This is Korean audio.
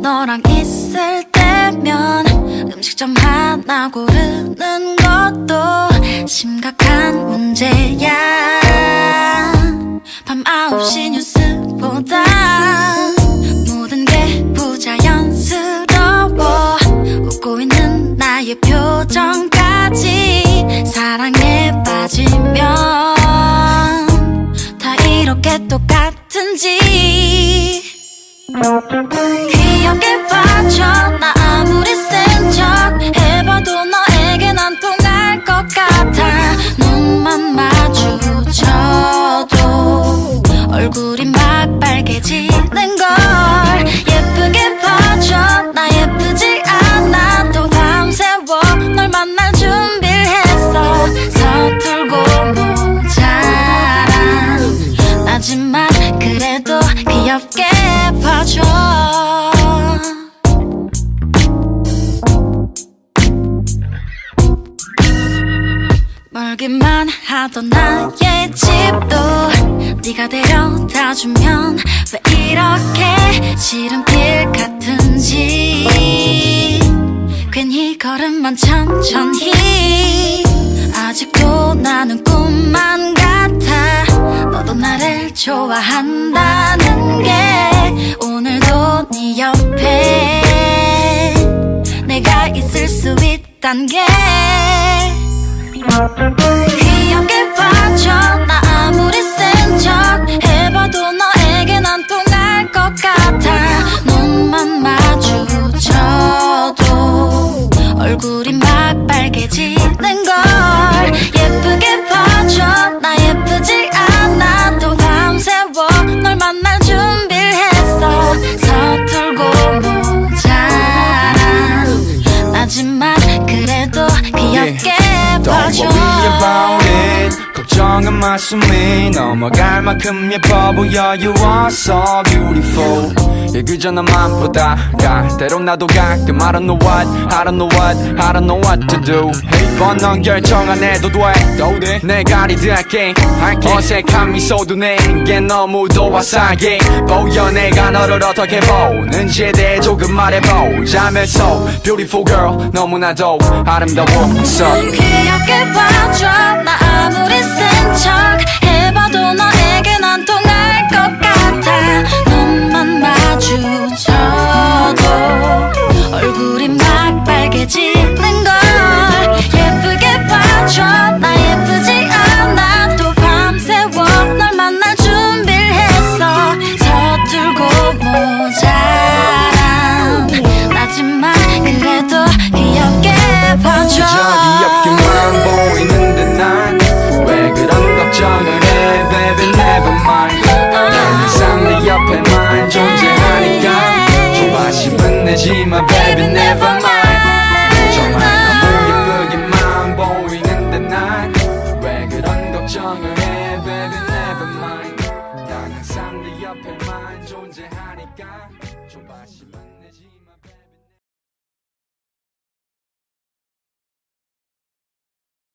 너랑 있을 때면 음식점 하나 고르는 것도 심각한 문제 귀엽게 빠져 나 아무리 센 척 해봐도 너에겐 안 통할 것 같아. 눈만 마주쳐도 얼굴이 막 빨개지는 걸. 예쁘게 봐줘. 나 예쁘지 않아도 밤새워 널 만날 준비를 했어. 서툴고 모자란 나지만 멀기만 하던 나의 집도 네가 데려다주면 왜 이렇게 지름길 같은지. 괜히 걸음만 천천히. 아직도 나는 꿈만 같아. 너도 나를 좋아한다는 게 오늘도 네 옆에 내가 있을 수 있단 게 귀엽 마 숨이 넘어갈 만큼 예뻐 보여 You are so beautiful? 예 그저 너만 보다가 때론 나도 가끔 I don't know what I don't know what I don't know what to do. 이번 넌 결정 안 해도 돼. 내가 리드할게. 어색한 미소도 내게 너무 도와사게. 보여 내가 너를 어떻게 보는지에 대해 조금 말해보자면서. Beautiful girl 너무나도 아름다워. So. 귀엽게 봐줘. 나 아무리 센척 해봐도 너에겐 안 통할 것 같아. 눈만 마주쳐도 얼굴이 막 빨개지 친해지마 baby never mind. 정말 너무 예쁘게만 보이는데 난 왜 그런 걱정을 해? Baby never mind. 난 항상 네 옆에만 존재하니까 좀 다시 만나지.